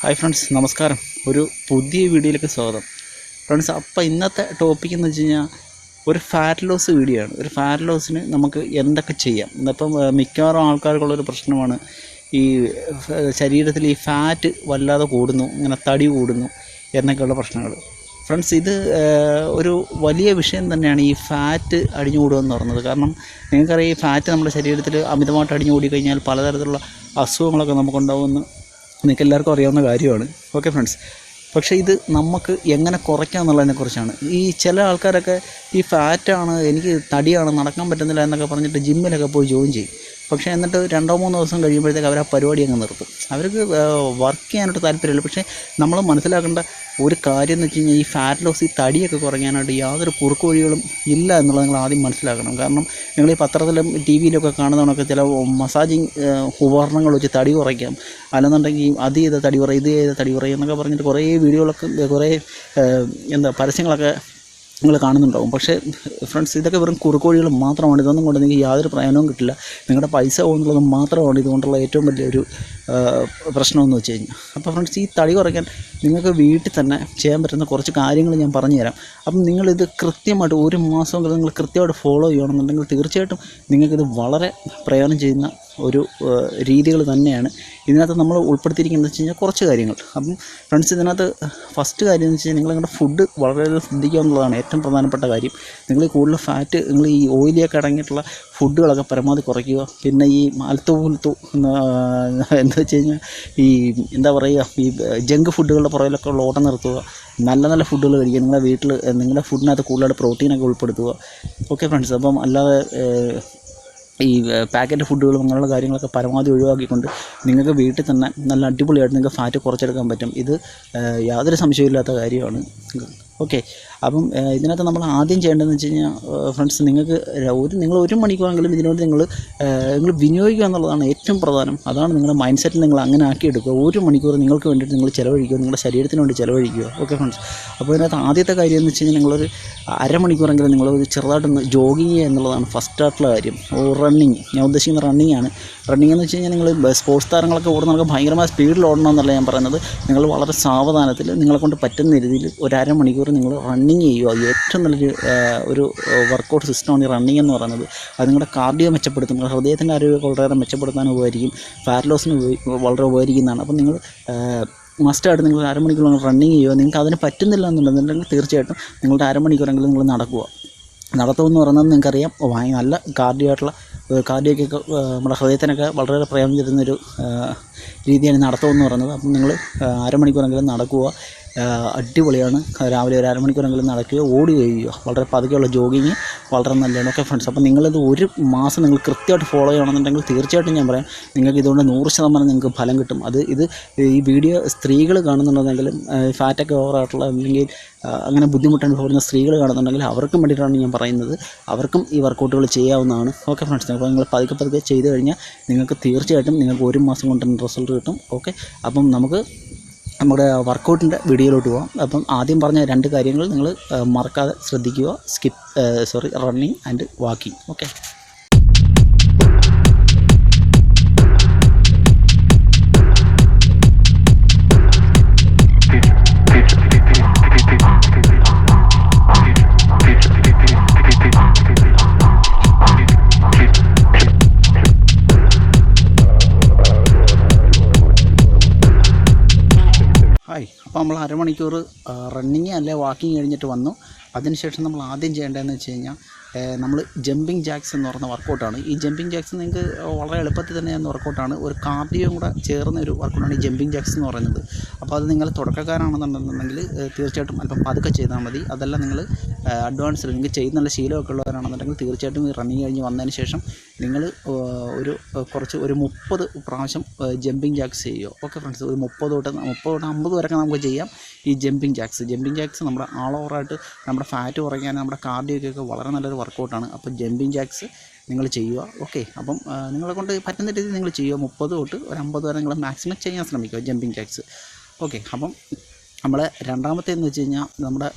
Hi friends നമസ്കാരം. ഒരു പുതിയ വീഡിയോയിലേക്ക് സ്വാഗതം. ഫ്രണ്ട്സ് അപ്പോൾ ഇന്നത്തെ ടോപ്പിക് എന്ന് വെച്ച് കഴിഞ്ഞാൽ ഒരു ഫാറ്റ് ലോസ് വീഡിയോ ആണ്. ഒരു ഫാറ്റ് ലോസിന് നമുക്ക് എന്തൊക്കെ ചെയ്യാം? ഇന്നിപ്പം മിക്കവാറും ആൾക്കാർക്കുള്ളൊരു പ്രശ്നമാണ് ഈ ശരീരത്തിൽ ഈ ഫാറ്റ് വല്ലാതെ കൂടുന്നു ഇങ്ങനെ തടി കൂടുന്നു എന്നൊക്കെയുള്ള പ്രശ്നങ്ങൾ. ഫ്രണ്ട്സ് ഇത് ഒരു വലിയ വിഷയം തന്നെയാണ് ഈ ഫാറ്റ് അടിഞ്ഞു കൂടുക എന്ന് പറയുന്നത്. കാരണം നിങ്ങൾക്കറിയാം ഈ ഫാറ്റ് നമ്മുടെ ശരീരത്തിൽ അമിതമായിട്ട് അടിഞ്ഞു കൂടി കഴിഞ്ഞാൽ പലതരത്തിലുള്ള അസുഖങ്ങളൊക്കെ നമുക്കുണ്ടാവുമെന്ന് നിങ്ങൾക്ക് എല്ലാവർക്കും അറിയാവുന്ന കാര്യമാണ്. ഓക്കെ ഫ്രണ്ട്സ് പക്ഷേ ഇത് നമുക്ക് എങ്ങനെ കുറയ്ക്കാം എന്നുള്ളതിനെക്കുറിച്ചാണ് ഈ ചില ആൾക്കാരൊക്കെ ഈ ഫാറ്റാണ് എനിക്ക് തടിയാണ് നടക്കാൻ പറ്റുന്നില്ല എന്നൊക്കെ പറഞ്ഞിട്ട് ജിമ്മിലൊക്കെ പോയി ജോയിൻ ചെയ്യും. പക്ഷേ എന്നിട്ട് രണ്ടോ മൂന്നോ ദിവസം കഴിയുമ്പോഴത്തേക്ക് അവർ ആ പരിപാടി അങ്ങ് നിർത്തും. അവർക്ക് വർക്ക് ചെയ്യാനായിട്ട് താല്പര്യമില്ല. പക്ഷേ നമ്മൾ മനസ്സിലാക്കേണ്ട ഒരു കാര്യം എന്ന് വെച്ച് കഴിഞ്ഞാൽ ഈ ഫാറ്റ് ലോസ് ഈ തടിയൊക്കെ കുറയ്ക്കാനായിട്ട് യാതൊരു കുറുക്ക് വഴികളും ഇല്ല എന്നുള്ളത് നിങ്ങൾ ആദ്യം മനസ്സിലാക്കണം. കാരണം നിങ്ങൾ ഈ പത്രത്തിലും ടി വിയിലൊക്കെ കാണുന്നവണൊക്കെ ചില മസാജിങ് ഉപകരണങ്ങൾ വെച്ച് തടി കുറയ്ക്കാം. അല്ലെന്നുണ്ടെങ്കിൽ അത് ചെയ്ത തടി കുറയും ഇത് ചെയ്ത തടി കുറയും എന്നൊക്കെ പറഞ്ഞിട്ട് കുറേ വീഡിയോകളൊക്കെ കുറേ എന്താ പരസ്യങ്ങളൊക്കെ നിങ്ങൾ കാണുന്നുണ്ടാവും. പക്ഷേ ഫ്രണ്ട്സ് ഇതൊക്കെ വെറും കുറുക്കോഴികൾ മാത്രമാണ്. ഇതൊന്നും കൊണ്ട് നിങ്ങൾക്ക് യാതൊരു പ്രയോജനവും കിട്ടില്ല. നിങ്ങളുടെ പൈസ പോകുന്നുള്ളത് മാത്രമാണ് ഇതുകൊണ്ടുള്ള ഏറ്റവും വലിയൊരു പ്രശ്നമെന്ന് വെച്ച് കഴിഞ്ഞാൽ അപ്പോൾ ഫ്രണ്ട്സ് ഈ തടി കുറയ്ക്കാൻ നിങ്ങൾക്ക് വീട്ടിൽ തന്നെ ചെയ്യാൻ പറ്റുന്ന കുറച്ച് കാര്യങ്ങൾ ഞാൻ പറഞ്ഞു തരാം അപ്പം നിങ്ങളിത് കൃത്യമായിട്ട് ഒരു മാസം നിങ്ങൾ കൃത്യമായിട്ട് ഫോളോ ചെയ്യണമെന്നുണ്ടെങ്കിൽ തീർച്ചയായിട്ടും നിങ്ങൾക്കിത് വളരെ പ്രയോജനം ചെയ്യുന്ന ഒരു രീതികൾ തന്നെയാണ്. ഇതിനകത്ത് നമ്മൾ ഉൾപ്പെടുത്തിയിരിക്കുന്നത് വെച്ച് കഴിഞ്ഞാൽ കുറച്ച് കാര്യങ്ങൾ. അപ്പം ഫ്രണ്ട്സ് ഇതിനകത്ത് ഫസ്റ്റ് കാര്യം എന്ന് വെച്ച് കഴിഞ്ഞാൽ നിങ്ങൾ നിങ്ങളുടെ ഫുഡ് വളരെയധികം ശ്രദ്ധിക്കുക എന്നുള്ളതാണ് ഏറ്റവും പ്രധാനപ്പെട്ട കാര്യം. നിങ്ങൾ കൂടുതൽ ഫാറ്റ് നിങ്ങൾ ഈ ഓയിലിയൊക്കെ അടങ്ങിയിട്ടുള്ള ഫുഡുകളൊക്കെ പരമാവധി കുറയ്ക്കുക. പിന്നെ ഈ അൽത്തു പുൽത്തു എന്താ വെച്ച് കഴിഞ്ഞാൽ ഈ എന്താ പറയുക ഈ ജങ്ക് ഫുഡുകളുടെ പുറകിലൊക്കെ ഉള്ള ഓട്ടം നിർത്തുക. നല്ല നല്ല ഫുഡുകൾ കഴിക്കുക. നിങ്ങളുടെ വീട്ടിൽ നിങ്ങളുടെ ഫുഡിനകത്ത് കൂടുതലായിട്ട് പ്രോട്ടീനൊക്കെ ഉൾപ്പെടുത്തുക. ഓക്കെ ഫ്രണ്ട്സ് അപ്പം അല്ലാതെ ഈ പാക്കറ്റ് ഫുഡുകളും അങ്ങനെയുള്ള കാര്യങ്ങളൊക്കെ പരമാവധി ഒഴിവാക്കിക്കൊണ്ട് നിങ്ങൾക്ക് വീട്ടിൽ തന്നെ നല്ല അടിപൊളിയായിട്ട് നിങ്ങൾക്ക് ഫാറ്റ് കുറച്ചെടുക്കാൻ പറ്റും. ഇത് യാതൊരു സംശയമില്ലാത്ത കാര്യമാണ്. ഓക്കെ അപ്പം ഇതിനകത്ത് നമ്മൾ ആദ്യം ചെയ്യേണ്ടതെന്ന് വെച്ച് കഴിഞ്ഞാൽ ഫ്രണ്ട്സ് നിങ്ങൾക്ക് ഒരു നിങ്ങൾ ഒരു മണിക്കൂറെങ്കിലും ഇതിനോട് നിങ്ങൾ നിങ്ങൾ വിനിയോഗിക്കുക എന്നുള്ളതാണ് ഏറ്റവും പ്രധാനം. അതാണ് നിങ്ങളുടെ മൈൻഡ് സെറ്റിൽ നിങ്ങൾ അങ്ങനെ ആക്കിയെടുക്കുക. ഒരു മണിക്കൂർ നിങ്ങൾക്ക് വേണ്ടിയിട്ട് നിങ്ങൾ ചിലവഴിക്കുക നിങ്ങളുടെ ശരീരത്തിന് വേണ്ടി ചിലവഴിക്കുക. ഓക്കെ ഫ്രണ്ട്സ് അപ്പോൾ ഇതിനകത്ത് ആദ്യത്തെ കാര്യം എന്ന് വെച്ച് കഴിഞ്ഞാൽ നിങ്ങളൊരു അരമണിക്കൂറെങ്കിലും നിങ്ങൾ ചെറുതായിട്ടൊന്ന് ജോഗിങ് എന്നുള്ളതാണ് ഫസ്റ്റ് ആയിട്ടുള്ള കാര്യം. റണ്ണിങ് ഞാൻ ഉദ്ദേശിക്കുന്ന റണ്ണിങ് ആണ്. റണ്ണിങ് എന്ന് വെച്ച് കഴിഞ്ഞാൽ നിങ്ങൾ സ്പോർട്സ് താരങ്ങളൊക്കെ ഓടുന്നവർക്ക് ഭയങ്കരമായ സ്പീഡിൽ ഓടണം എന്നല്ല ഞാൻ പറയുന്നത്. നിങ്ങൾ വളരെ സാവധാനത്തിൽ നിങ്ങളെ കൊണ്ട് പറ്റുന്ന രീതിയിൽ ഒരു അരമണിക്കൂർ നിങ്ങൾ റണ്ണിങ് ചെയ്യുക ഏറ്റവും നല്ലൊരു ഒരു വർക്കൗട്ട് സിസ്റ്റമാണ് ഈ റണ്ണിങ് എന്ന് പറയുന്നത്. അത് നിങ്ങളുടെ കാർഡിയോ മെച്ചപ്പെടുത്തും. നിങ്ങളുടെ ഹൃദയത്തിന്റെ ആരോഗ്യം വളരെയേറെ മെച്ചപ്പെടുത്താൻ ഉപകരിക്കും. ഫാറ്റ് ലോസിന് വളരെ ഉപകരിക്കുന്നതാണ്. അപ്പം നിങ്ങൾ മസ്റ്റായിട്ട് നിങ്ങൾ അരമണിക്കൂർ റണ്ണിങ് ചെയ്യുക നിങ്ങൾക്ക് അതിന് പറ്റുന്നില്ല എന്നുണ്ടെന്നുണ്ടെങ്കിൽ തീർച്ചയായിട്ടും നിങ്ങളുടെ അരമണിക്കൂറെങ്കിലും നിങ്ങൾ നടക്കുക. നടത്തുമെന്ന് പറയുന്നത് നിങ്ങൾക്കറിയാം. നല്ല കാർഡിയോ ആയിട്ടുള്ള കാർഡിയോക്കൊക്കെ നമ്മുടെ ഹൃദയത്തിനൊക്കെ വളരെ പ്രയോജനം തരുന്നൊരു രീതിയാണ് നടത്തുമെന്ന് പറയുന്നത്. അപ്പം നിങ്ങൾ അരമണിക്കൂറെങ്കിലും നടക്കുക. അടിപൊളിയാണ്. രാവിലെ ഒരു അരമണിക്കൂറെങ്കിലും നടക്കുകയോ ഓടി കഴിയുക വളരെ പതുക്കെയുള്ള ജോഗിങ് വളരെ നല്ലതാണ്. ഓക്കെ ഫ്രണ്ട്സ് അപ്പോൾ നിങ്ങളിത് ഒരു മാസം നിങ്ങൾ കൃത്യമായിട്ട് ഫോളോ ചെയ്യണമെന്നുണ്ടെങ്കിൽ തീർച്ചയായിട്ടും ഞാൻ പറയാം നിങ്ങൾക്ക് ഇതുകൊണ്ട് നൂറ് ശതമാനം നിങ്ങൾക്ക് ഫലം കിട്ടും. അത് ഇത് ഈ വീഡിയോ സ്ത്രീകൾ കാണുന്നുണ്ടെങ്കിലും ഫാറ്റൊക്കെ ഓവറായിട്ടുള്ള അല്ലെങ്കിൽ അങ്ങനെ ബുദ്ധിമുട്ട് അനുഭവപ്പെടുന്ന സ്ത്രീകൾ കാണുന്നുണ്ടെങ്കിൽ അവർക്കും വേണ്ടിയിട്ടാണ് ഞാൻ പറയുന്നത്. അവർക്കും ഈ വർക്കൗട്ടുകൾ ചെയ്യാവുന്നതാണ്. ഓക്കെ ഫ്രണ്ട്സ് അപ്പോൾ നിങ്ങൾ പതുക്കെ പതുക്കെ ചെയ്ത് കഴിഞ്ഞാൽ നിങ്ങൾക്ക് തീർച്ചയായിട്ടും നിങ്ങൾക്ക് ഒരു മാസം കൊണ്ട് റിസൾട്ട് കിട്ടും. ഓക്കെ അപ്പം നമുക്ക് നമ്മുടെ വർക്കൗട്ടിന്റെ വീഡിയോയിലോട്ട് പോകാം അപ്പം ആദ്യം പറഞ്ഞ രണ്ട് കാര്യങ്ങൾ നിങ്ങൾ മറക്കാതെ ശ്രദ്ധിക്കുക. Skip sorry running and walking okay? അരമണിക്കൂർ റണ്ണിങ് അല്ലെ വാക്കിംഗ് കഴിഞ്ഞിട്ട് വന്നു. അതിനുശേഷം നമ്മൾ ആദ്യം ചെയ്യേണ്ടതെന്ന് വെച്ച് കഴിഞ്ഞാൽ നമ്മൾ ജമ്പിങ് ജാക്സ് എന്ന് പറയുന്ന വർക്കൗട്ടാണ് ഈ ജമ്പിങ് ജാക്സ് നിങ്ങൾക്ക് വളരെ എളുപ്പത്തിൽ തന്നെ ചെയ്യുന്ന വർക്കൗട്ടാണ് ഒരു കാർഡിയോയും കൂടെ ചേർന്ന ഒരു വർക്കൗട്ടാണ് ഈ ജമ്പിങ് ജാക്സ് എന്ന് പറയുന്നത്. അപ്പോൾ അത് നിങ്ങൾ തുടക്കക്കാരാണെന്നുണ്ടെന്നുണ്ടെങ്കിൽ തീർച്ചയായിട്ടും അല്പം പതുക്കെ ചെയ്താൽ മതി. അതെല്ലാം നിങ്ങൾ അഡ്വാൻസ് നിങ്ങൾക്ക് ചെയ്യുന്നുള്ള ശീലമൊക്കെ ഉള്ളവരാണെന്നുണ്ടെങ്കിൽ തീർച്ചയായിട്ടും ഈ റണ്ണിങ് കഴിഞ്ഞ് വന്നതിന് ശേഷം നിങ്ങൾ ഒരു കുറച്ച് ഒരു മുപ്പത് പ്രാവശ്യം ജമ്പിങ് ജാക്സ് ചെയ്യുക. ഓക്കെ ഫ്രണ്ട്സ് ഒരു മുപ്പത് തൊട്ട് മുപ്പത് തൊട്ട് അമ്പത് വരെയൊക്കെ നമുക്ക് ചെയ്യാം ഈ ജമ്പിങ് ജാക്സ് ജമ്പിങ് ജാക്സ് നമ്മുടെ ആൾ ഓവറായിട്ട് നമ്മുടെ ഫാറ്റ് കുറയ്ക്കാൻ നമ്മുടെ കാർഡിയോക്കൊക്കെ വളരെ നല്ലൊരു വർക്കൗട്ടാണ് അപ്പോൾ ജമ്പിങ് ജാക്സ് നിങ്ങൾ ചെയ്യുക. ഓക്കെ അപ്പം നിങ്ങളെ കൊണ്ട് പറ്റുന്ന രീതിയിൽ നിങ്ങൾ ചെയ്യുക. മുപ്പത് തൊട്ട് ഒരു അമ്പത് വരെ നിങ്ങൾ മാക്സിമം ചെയ്യാൻ ശ്രമിക്കുക ജമ്പിങ് ജാക്സ് ഓക്കെ അപ്പം നമ്മളെ രണ്ടാമത്തെ എന്ന് വെച്ച് കഴിഞ്ഞാൽ നമ്മുടെ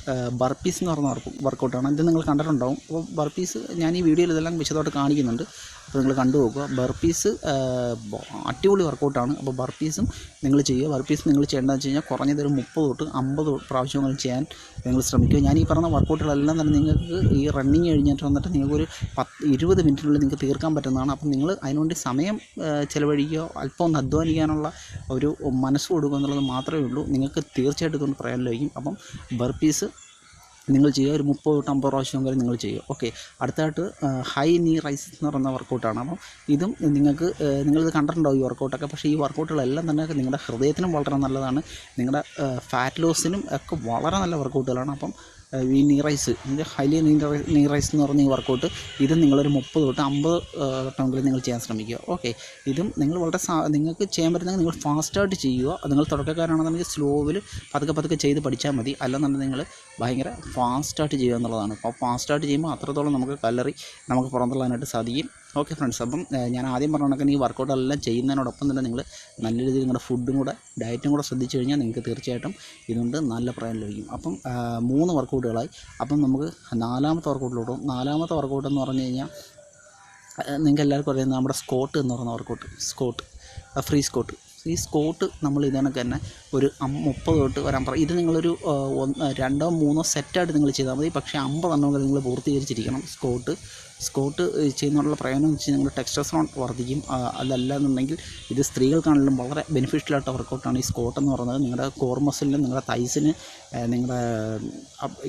ബർപ്പീസ് എന്ന് പറയുന്ന വർക്ക് വർക്കൗട്ടാണ് ഇത് നിങ്ങൾ കണ്ടിട്ടുണ്ടാവും. അപ്പോൾ ബർപ്പീസ് ഞാൻ ഈ വീഡിയോയിൽ ഇതെല്ലാം വിശദമായിട്ട് കാണിക്കുന്നുണ്ട്. അപ്പോൾ നിങ്ങൾ കണ്ടു നോക്കുക. ബർപ്പീസ് അടിപൊളി വർക്കൗട്ടാണ്. അപ്പോൾ ബർപ്പീസും നിങ്ങൾ ചെയ്യുക. ബർപ്പീസ് നിങ്ങൾ ചെയ്യേണ്ടതെന്ന് വെച്ച് കഴിഞ്ഞാൽ കുറഞ്ഞത് ഒരു മുപ്പത് തൊട്ട് അമ്പത് പ്രാവശ്യങ്ങൾ ചെയ്യാൻ നിങ്ങൾ ശ്രമിക്കുക. ഞാൻ ഈ പറഞ്ഞ വർക്കൗട്ടുകളെല്ലാം തന്നെ നിങ്ങൾക്ക് ഈ റണ്ണിങ് കഴിഞ്ഞിട്ട് വന്നിട്ട് നിങ്ങൾക്കൊരു പത്ത് ഇരുപത് മിനിറ്റിനുള്ളിൽ നിങ്ങൾക്ക് തീർക്കാൻ പറ്റുന്നതാണ്. അപ്പം നിങ്ങൾ അതിനുവേണ്ടി സമയം ചിലവഴിക്കുക. അല്പം ഒന്ന് അധ്വാനിക്കാനുള്ള ഒരു മനസ്സ് കൊടുക്കുക എന്നുള്ളത് മാത്രമേ ഉള്ളൂ. നിങ്ങൾക്ക് തീർച്ചയായിട്ടും പ്രയോജനം ലഭിക്കും. അപ്പം ബർപ്പീസ് നിങ്ങൾ ചെയ്യുക ഒരു മുപ്പത് തൊട്ട് അമ്പത് പ്രാവശ്യം വരെ നിങ്ങൾ ചെയ്യുക. ഓക്കെ അടുത്തായിട്ട് ഹൈ നീ റൈസ് എന്ന് പറയുന്ന വർക്കൗട്ടാണ് അപ്പം ഇതും നിങ്ങൾക്ക് നിങ്ങൾ നിങ്ങളിത് കണ്ടിട്ടുണ്ടാവും ഈ വർക്കൗട്ടൊക്കെ പക്ഷേ ഈ വർക്കൗട്ടുകളെല്ലാം തന്നെ നിങ്ങളുടെ ഹൃദയത്തിനും വളരെ നല്ലതാണ്. നിങ്ങളുടെ ഫാറ്റ് ലോസിനും ഒക്കെ വളരെ നല്ല വർക്കൗട്ടുകളാണ് അപ്പം ഈ നീ റൈസ് ഹൈലി നീ നീ റൈസ് എന്ന് പറഞ്ഞ ഈ വർക്കൗട്ട് ഇത് നിങ്ങളൊരു മുപ്പത് തൊട്ട് അമ്പത് വട്ടമെങ്കിലും നിങ്ങൾ ചെയ്യാൻ ശ്രമിക്കുക. ഓക്കെ. ഇതും നിങ്ങൾ വളരെ നിങ്ങൾക്ക് ചെയ്യാൻ പറ്റുന്നെങ്കിൽ നിങ്ങൾ ഫാസ്റ്റായിട്ട് ചെയ്യുക. നിങ്ങൾ തുടക്കക്കാരാണെന്നുണ്ടെങ്കിൽ സ്ലോവിൽ പതുക്കെ പതുക്കെ ചെയ്ത് പഠിച്ചാൽ മതി. അല്ലെന്നുണ്ടെങ്കിൽ നിങ്ങൾ ഭയങ്കര ഫാസ്റ്റായിട്ട് ചെയ്യുക എന്നുള്ളതാണ്. അപ്പോൾ ഫാസ്റ്റായിട്ട് ചെയ്യുമ്പോൾ അത്രത്തോളം നമുക്ക് കല്ലറി നമുക്ക് പുറന്തള്ളാനായിട്ട് സാധിക്കും. ഓക്കെ ഫ്രണ്ട്സ് അപ്പം ഞാൻ ആദ്യം പറഞ്ഞ കണക്കിന് ഈ വർക്കൗട്ടെല്ലാം ചെയ്യുന്നതിനോടൊപ്പം തന്നെ നിങ്ങൾ നല്ല രീതിയിൽ നിങ്ങളുടെ ഫുഡും കൂടെ ഡയറ്റും കൂടെ ശ്രദ്ധിച്ചു കഴിഞ്ഞാൽ നിങ്ങൾക്ക് തീർച്ചയായിട്ടും ഇതുകൊണ്ട് നല്ല പ്രായം ലഭിക്കും. അപ്പം മൂന്ന് വർക്കൗട്ടുകളായി അപ്പം നമുക്ക് നാലാമത്തെ വർക്കൗട്ടിലോട്ട് നാലാമത്തെ വർക്കൗട്ട് എന്ന് പറഞ്ഞു കഴിഞ്ഞാൽ നിങ്ങൾക്ക് എല്ലാവർക്കും അറിയാം നമ്മുടെ സ്കോട്ട് എന്ന് പറയുന്ന വർക്കൗട്ട് സ്കോട്ട് ഫ്രീ സ്കോട്ട് ഈ സ്കോട്ട് നമ്മൾ ഇതിനൊക്കെ തന്നെ ഒരു മുപ്പത് തൊട്ട് വരാൻ പറയും ഇത് നിങ്ങളൊരു രണ്ടോ മൂന്നോ സെറ്റായിട്ട് നിങ്ങൾ ചെയ്താൽ മതി. പക്ഷേ അമ്പതെണ്ണമെങ്കിലും നിങ്ങൾ പൂർത്തീകരിച്ചിരിക്കണം സ്കോട്ട്. സ്കോട്ട് ചെയ്യുന്നതിനുള്ള പ്രയോജനം എന്ന് വെച്ചാൽ നിങ്ങൾ ടെക്സ്റ്റസ്ട്രോൺ വർദ്ധിക്കും. അതല്ല എന്നുണ്ടെങ്കിൽ ഇത് സ്ത്രീകൾക്കാണെങ്കിലും വളരെ ബെനിഫിഷ്യൽ ആയിട്ട് വർക്കൗട്ടാണ് ഈ സ്കോട്ട് എന്ന് പറയുന്നത്. നിങ്ങളുടെ കോർ മസിലിന് നിങ്ങളുടെ തൈസിന് നിങ്ങളുടെ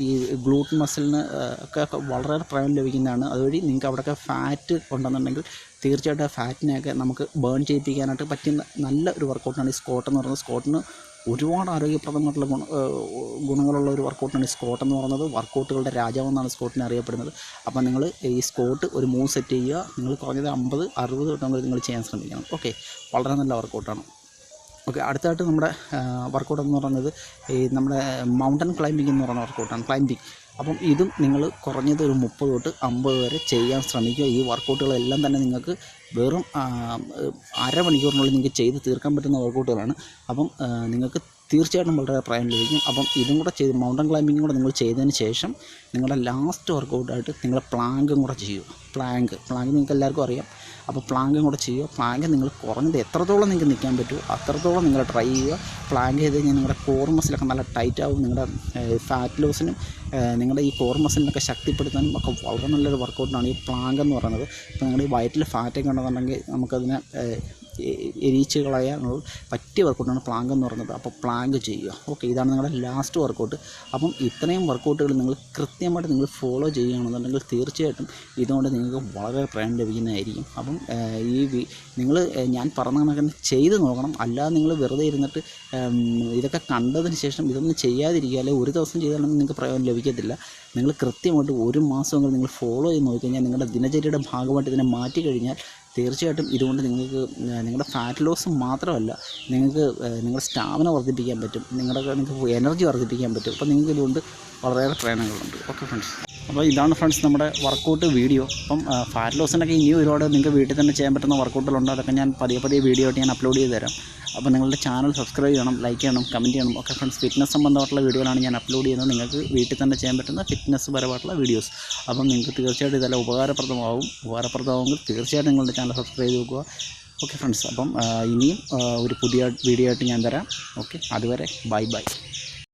ഈ ഗ്ലൂട്ട് മസിലിന് ഒക്കെ വളരെ പ്രയോജനം ലഭിക്കുന്നതാണ്. അതുവഴി നിങ്ങൾക്ക് അവിടെയൊക്കെ ഫാറ്റ് ഉണ്ടെന്നുണ്ടെങ്കിൽ തീർച്ചയായിട്ടും ആ ഫാറ്റിനെയൊക്കെ നമുക്ക് ബേൺ ചെയ്യിപ്പിക്കാനായിട്ട് പറ്റുന്ന നല്ല ഒരു വർക്കൗട്ടാണ് ഈ സ്കോട്ട് എന്ന് പറയുന്നത്. സ്കോട്ടിന് ഒരുപാട് ആരോഗ്യപ്രദമായിട്ടുള്ള ഗുണ ഗുണങ്ങളുള്ള ഒരു വർക്കൗട്ടാണ് ഈ സ്കോട്ട് എന്ന് പറയുന്നത്. വർക്കൗട്ടുകളുടെ രാജാവെന്നാണ് സ്കോട്ടിനെ അറിയപ്പെടുന്നത്. അപ്പോൾ നിങ്ങൾ ഈ സ്കോട്ട് ഒരു മൂവ് സെറ്റ് ചെയ്യുക. നിങ്ങൾ കുറഞ്ഞത് അമ്പത് അറുപത് തൊട്ടാൽ നിങ്ങൾ ചെയ്യാൻ ശ്രമിക്കണം. ഓക്കെ. വളരെ നല്ല വർക്കൗട്ടാണ്. ഓക്കെ. അടുത്തായിട്ട് നമ്മുടെ വർക്കൗട്ട് എന്ന് പറയുന്നത് ഈ നമ്മുടെ മൗണ്ടൻ ക്ലൈമ്പിംഗ് എന്ന് പറയുന്ന വർക്കൗട്ടാണ്. ക്ലൈമ്പിംഗ്. അപ്പം ഇതും നിങ്ങൾ കുറഞ്ഞത് ഒരു മുപ്പത് തൊട്ട് അമ്പത് വരെ ചെയ്യാൻ ശ്രമിക്കുക. ഈ വർക്കൗട്ടുകളെല്ലാം തന്നെ നിങ്ങൾക്ക് വെറും അരമണിക്കൂറിനുള്ളിൽ നിങ്ങൾക്ക് ചെയ്ത് തീർക്കാൻ പറ്റുന്ന വർക്കൗട്ടുകളാണ്. അപ്പം നിങ്ങൾക്ക് തീർച്ചയായിട്ടും വളരെ പ്രായം ലഭിക്കും അപ്പം ഇതും കൂടെ ചെയ്ത് മൗണ്ടൻ ക്ലൈമ്പിങ്ങും കൂടെ നിങ്ങൾ ചെയ്തതിന് ശേഷം നിങ്ങളുടെ ലാസ്റ്റ് വർക്കൗട്ടായിട്ട് നിങ്ങളുടെ പ്ലാങ്കും കൂടെ ചെയ്യുക. പ്ലാങ്ക്. പ്ലാങ്ക് നിങ്ങൾക്ക് എല്ലാവർക്കും അറിയാം. അപ്പോൾ പ്ലാങ്കും കൂടെ ചെയ്യുക. പ്ലാങ്ക് നിങ്ങൾ കുറഞ്ഞത് എത്രത്തോളം നിങ്ങൾക്ക് നിൽക്കാൻ പറ്റുമോ അത്രത്തോളം നിങ്ങൾ ട്രൈ ചെയ്യുക. പ്ലാങ്ക് ചെയ്ത് കഴിഞ്ഞാൽ നിങ്ങളുടെ കോർ മസിലൊക്കെ നല്ല ടൈറ്റ് ആവും. നിങ്ങളുടെ ഫാറ്റ് ലോസിനും നിങ്ങളുടെ ഈ കോർ മസിലിനൊക്കെ ശക്തിപ്പെടുത്താനും ഒക്കെ വളരെ നല്ലൊരു വർക്കൗട്ടാണ് ഈ പ്ലാങ്ക് എന്ന് പറയുന്നത്. ഇപ്പോൾ നിങ്ങളുടെ ഈ വയറ്റിൽ ഫാറ്റൊക്കെ ഉണ്ടെന്നുണ്ടെങ്കിൽ നമുക്കതിനെ എരിയിച്ച് കളയാൻ പറ്റിയ വർക്കൗട്ടാണ് പ്ലാങ്ക് എന്ന് പറയുന്നത്. അപ്പോൾ പ്ലാങ്ക് ചെയ്യുക. ഓക്കെ ഇതാണ് നിങ്ങളുടെ ലാസ്റ്റ് വർക്കൗട്ട് അപ്പം ഇത്രയും വർക്കൗട്ടുകൾ നിങ്ങൾ കൃത്യമായിട്ട് നിങ്ങൾ ഫോളോ ചെയ്യുകയാണെന്നുണ്ടെങ്കിൽ തീർച്ചയായിട്ടും ഇതുകൊണ്ട് നിങ്ങൾക്ക് വളരെ പ്രയോജനം ലഭിക്കുന്നതായിരിക്കും അപ്പം ഈ നിങ്ങൾ ഞാൻ പറഞ്ഞ കണക്കിന് ചെയ്ത് നോക്കണം. അല്ലാതെ നിങ്ങൾ വെറുതെ ഇരുന്നിട്ട് ഇതൊക്കെ കണ്ടതിന് ശേഷം ഇതൊന്നും ചെയ്യാതിരിക്കുക അല്ലെങ്കിൽ ഒരു ദിവസം ചെയ്താലൊന്നും നിങ്ങൾക്ക് പ്രയോജനം ലഭിക്കത്തില്ല. നിങ്ങൾ കൃത്യമായിട്ട് ഒരു മാസമെങ്കിലും നിങ്ങൾ ഫോളോ ചെയ്ത് നോക്കിക്കഴിഞ്ഞാൽ നിങ്ങളുടെ ദിനചര്യയുടെ ഭാഗമായിട്ട് ഇതിനെ മാറ്റി കഴിഞ്ഞാൽ തീർച്ചയായിട്ടും ഇതുകൊണ്ട് നിങ്ങൾക്ക് നിങ്ങളുടെ ഫാറ്റ് ലോസ് മാത്രമല്ല നിങ്ങൾക്ക് നിങ്ങളുടെ സ്റ്റാമിന വർദ്ധിപ്പിക്കാൻ പറ്റും നിങ്ങളുടെ നിങ്ങൾക്ക് എനർജി വർദ്ധിപ്പിക്കാൻ പറ്റും. അപ്പോൾ നിങ്ങൾക്ക് ഇതുകൊണ്ട് വളരെയേറെ പ്രയോജനങ്ങളുണ്ട് ഓക്കെ ഫ്രണ്ട്സ് അപ്പോൾ ഇതാണ് ഫ്രണ്ട്സ് നമ്മുടെ വർക്കൗട്ട് വീഡിയോ അപ്പം ഫാറ്റ് ലോസിനൊക്കെ ഇനിയും ഒരുപാട് നിങ്ങൾക്ക് വീട്ടിൽ തന്നെ ചെയ്യാൻ പറ്റുന്ന വർക്കൗട്ടുകളുണ്ട് അതൊക്കെ ഞാൻ പതിയെ പതിയെ വീഡിയോ ആയിട്ട് ഞാൻ അപ്ലോഡ് ചെയ്ത് തരാം. അപ്പോൾ നിങ്ങളുടെ ചാനൽ സബ്സ്ക്രൈബ് ചെയ്യണം ലൈക്ക് ചെയ്യണം കമന്റ് ചെയ്യണം. ഒക്കെ ഫ്രണ്ട്സ് ഫിറ്റ്നസ് സംബന്ധമായിട്ടുള്ള വീഡിയോകളാണ് ഞാൻ അപ്ലോഡ് ചെയ്യുന്നത്. നിങ്ങൾക്ക് വീട്ടിൽ തന്നെ ചെയ്യാൻ പറ്റുന്ന ഫിറ്റ്നസ് പരമായിട്ടുള്ള വീഡിയോസ് അപ്പം നിങ്ങൾക്ക് തീർച്ചയായിട്ടും ഇതെല്ലാം ഉപകാരപ്രദമാവും. ഉപകാരപ്രദമാവുമെങ്കിൽ തീർച്ചയായിട്ടും നിങ്ങളുടെ ചാനൽ സബ്സ്ക്രൈബ് ചെയ്ത് നോക്കുക. ഓക്കെ ഫ്രണ്ട്സ് അപ്പം ഇനിയും ഒരു പുതിയ വീഡിയോ ആയിട്ട് ഞാൻ തരാം. ഓക്കെ അതുവരെ ബൈ ബൈ